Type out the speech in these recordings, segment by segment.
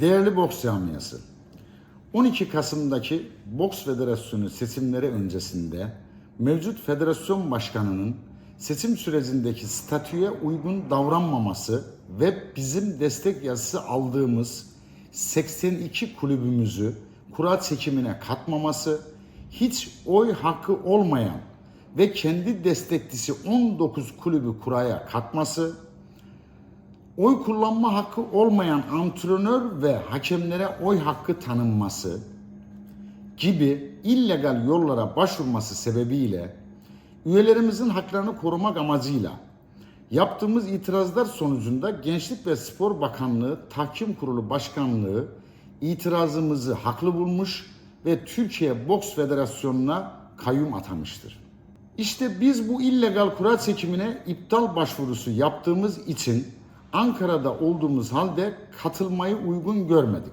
Değerli boks camiası, 12 Kasım'daki Boks Federasyonu seçimleri öncesinde mevcut federasyon başkanının seçim sürecindeki statüye uygun davranmaması ve bizim destek yazısı aldığımız 82 kulübümüzü kura çekimine katmaması, hiç oy hakkı olmayan ve kendi desteklisi 19 kulübü kuraya katması, oy kullanma hakkı olmayan antrenör ve hakemlere oy hakkı tanınması gibi illegal yollara başvurması sebebiyle üyelerimizin haklarını korumak amacıyla yaptığımız itirazlar sonucunda Gençlik ve Spor Bakanlığı Tahkim Kurulu Başkanlığı itirazımızı haklı bulmuş ve Türkiye Boks Federasyonu'na kayyum atamıştır. İşte biz bu illegal kura çekimine iptal başvurusu yaptığımız için Ankara'da olduğumuz halde katılmayı uygun görmedik.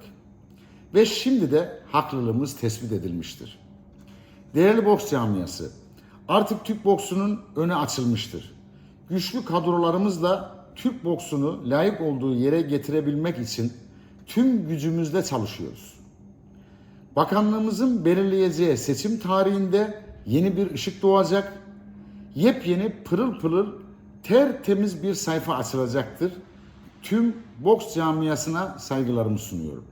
Ve şimdi de haklılığımız tespit edilmiştir. Değerli boks camiası, artık Türk boksunun önü açılmıştır. Güçlü kadrolarımızla Türk boksunu layık olduğu yere getirebilmek için tüm gücümüzle çalışıyoruz. Bakanlığımızın belirleyeceği seçim tarihinde yeni bir ışık doğacak, yepyeni pırıl pırıl tertemiz bir sayfa açılacaktır. Tüm boks camiasına saygılarımı sunuyorum.